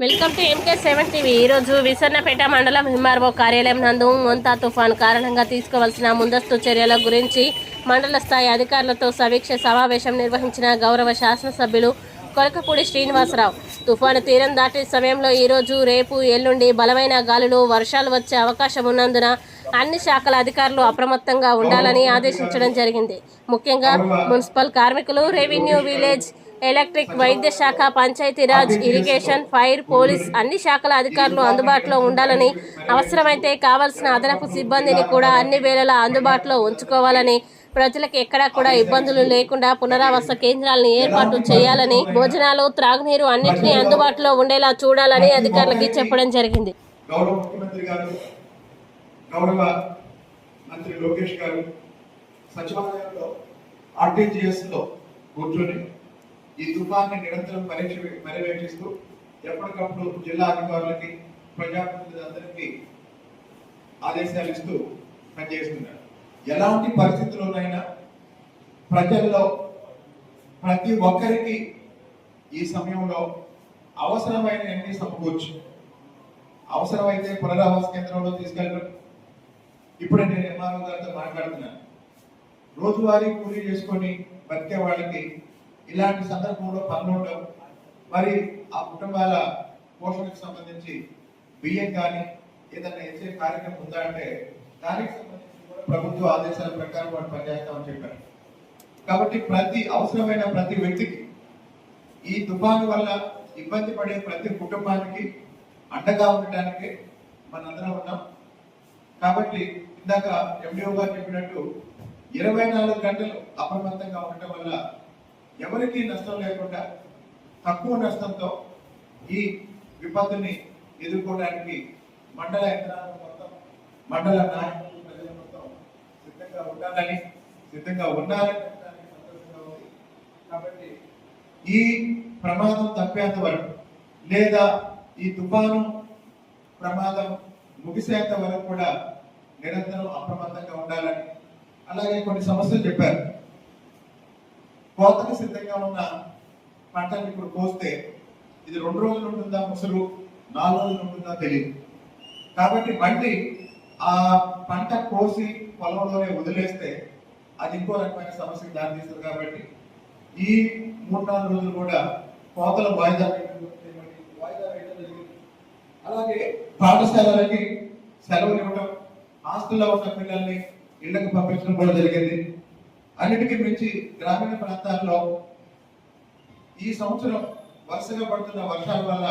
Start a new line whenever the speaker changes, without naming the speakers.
Welcome to MK seven TV. ఈరోజు విసన్నపేట మండలం హిమార్బో కార్యాలయం నందు మొంతా తుఫాన్ కారణంగా తీసుకోవాల్సిన ముందస్తు చర్యల గురించి మండల స్థాయి అధికారులతో సమీక్ష సమావేశం నిర్వహించిన గౌరవ శాసనసభ్యులు కొలకపూడి శ్రీనివాసరావు. తుఫాను తీరం దాటే సమయంలో ఈరోజు రేపు ఎల్లుండి బలమైన గాలులు వర్షాలు వచ్చే అవకాశం ఉన్నందున అన్ని శాఖల అధికారులు అప్రమత్తంగా ఉండాలని ఆదేశించడం జరిగింది. ముఖ్యంగా మున్సిపల్ కార్మికులు రెవెన్యూ విలేజ్ ఎలక్ట్రిక్ వైద్య శాఖ పంచాయతీరాజ్ ఇరిగేషన్ ఫైర్ పోలీస్ అన్ని శాఖల అధికారులు అందుబాటులో ఉండాలని అవసరమైతే కావాల్సిన అదనపు సిబ్బందిని కూడా అన్ని వేళలా అందుబాటులో ఉంచుకోవాలని ప్రజలకు ఎక్కడా కూడా ఇబ్బందులు లేకుండా పునరావాస కేంద్రాలను ఏర్పాటు చేయాలని భోజనాలు త్రాగునీరు అన్నింటినీ అందుబాటులో ఉండేలా చూడాలని అధికారులకి చెప్పడం జరిగింది.
గౌరవ ముఖ్యమంత్రి గారు గౌరవ మంత్రి లోకేష్ గారు సచివాలయంలో ఆర్టీజీఎస్లో కూర్చొని ఈ తుఫాన్ని నిరంతరం పరీక్ష పర్యవేక్షిస్తూ ఎప్పటికప్పుడు జిల్లా అధికారులకి ప్రజాప్రతినిధులందరికీ ఆదేశాలు ఇస్తూ పనిచేస్తున్నారు. ఎలాంటి పరిస్థితుల్లోనైనా ప్రజల్లో ప్రతి ఒక్కరికి ఈ సమయంలో అవసరమైన అన్ని సమకూర్చు అవసరమైతే పునరావాస కేంద్రంలో తీసుకెళ్ళడం. ఇప్పుడే నేను ఎంఆర్ఓ గారితో మాట్లాడుతున్నాను. రోజువారీ కూలీ చేసుకొని బతికే వాళ్ళకి ఇలాంటి సందర్భంలో పనులు ఉండవు మరి ఆ కుటుంబాల పోషణకు సంబంధించి బియ్యం కానీ ఏదైనా ఇచ్చే కార్యక్రమం ఉందా అంటే దానికి సంబంధించి ప్రభుత్వ ఆదేశాల ప్రకారం వాడు పనిచేస్తామని చెప్పారు. కాబట్టి ప్రతి అవసరమైన ప్రతి వ్యక్తికి ఈ తుఫాను వల్ల ఇబ్బంది పడే ప్రతి కుటుంబానికి అండగా ఉండటానికి మనందరం ఉన్నాం. కాబట్టి ఇందాక ఎండిఓ గారు చెప్పినట్టు ఇరవై నాలుగు గంటలు అప్రమత్తంగా ఉండటం వల్ల ఎవరికీ నష్టం లేకుండా తక్కువ నష్టంతో ఈ విపత్తుని ఎదుర్కోవడానికి మండల యంత్రాంగం మొత్తం మండల నాయకులు ప్రజలు మొత్తం సిద్ధంగా ఉండాలని సిద్ధంగా ఉండాలని సంతోషంగా ఉంది. కాబట్టి ఈ ప్రమాదం తప్పేంత వరకు లేదా ఈ తుఫాను ప్రమాదం ముగిసేంత వరకు కూడా నిరంతరం అప్రమత్తంగా ఉండాలని అలాగే కొన్ని సమస్యలు చెప్పారు. కోతకు సిద్ధంగా ఉన్న పంటను ఇప్పుడు కోస్తే ఇది రెండు రోజులు ఉంటుందా ముసలు? నాలుగు రోజులు ఉంటుందా తెలియదు. కాబట్టి మళ్ళీ ఆ పంట కోసి పొలంలోనే వదిలేస్తే అది ఇంకో రకమైన సమస్యకు దారితీస్తుంది కాబట్టి ఈ మూడు నాలుగు రోజులు కూడా కోతల వాయిదా వాయిదా వేయడం జరిగింది. అలాగే పాఠశాలలకి సెలవులు ఇవ్వడం హాస్టల్లో ఉన్న పిల్లల్ని ఇళ్ళకు పంపించడం కూడా జరిగింది. అన్నిటికీ మించి గ్రామీణ ప్రాంతాల్లో ఈ సంవత్సరం వరుసగా పడుతున్న వర్షాల వల్ల